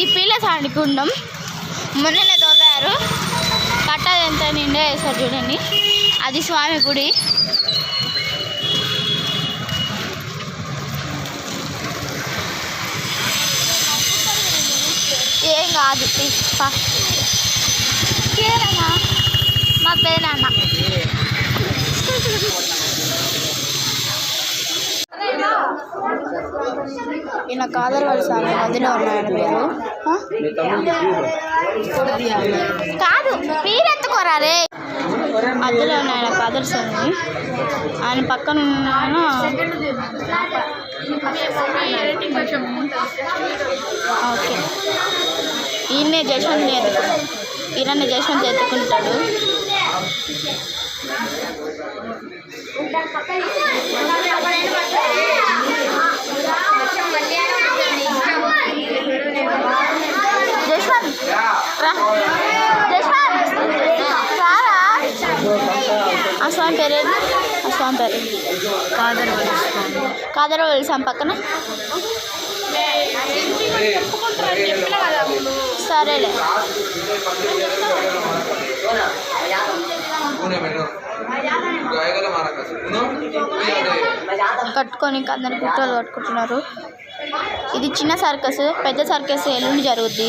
ఈ పీలసాని కుండం మొన్ననే తోలారు కట్ట ఎంత నిండా వేస్తారు చూడండి. అది స్వామి గుడి. ఏం కాదు తీ, కేరమ్మా మా పేదనాన్న ఈయన కాదరవాళ్ళ సార్ మధ్యలో ఉన్నాయన పేరు. కాదు పేరెత్తుకోరారే మధ్యలో ఉన్నాయన కాదర స్వామి ఆయన పక్కన ఉన్నాయన ఓకే. ఈయన్నే జశ్వంత్ ఈయన జశ్వంత్ ఎత్తుకుంటాడు. రా జశ్వంత్ రారా ఆ స్వామి పేరేంటి ఆ స్వామి పేరు కాదరవల్లి స్వామి కాదరవల్లి స్వామి పక్కన సరేలే కట్టుకొని అందరు గుట్టలు కట్టుకుంటున్నారు. ఇది చిన్న సర్కస్ పెద్ద సర్కస్ ఎల్లుండి జరుగుద్ది.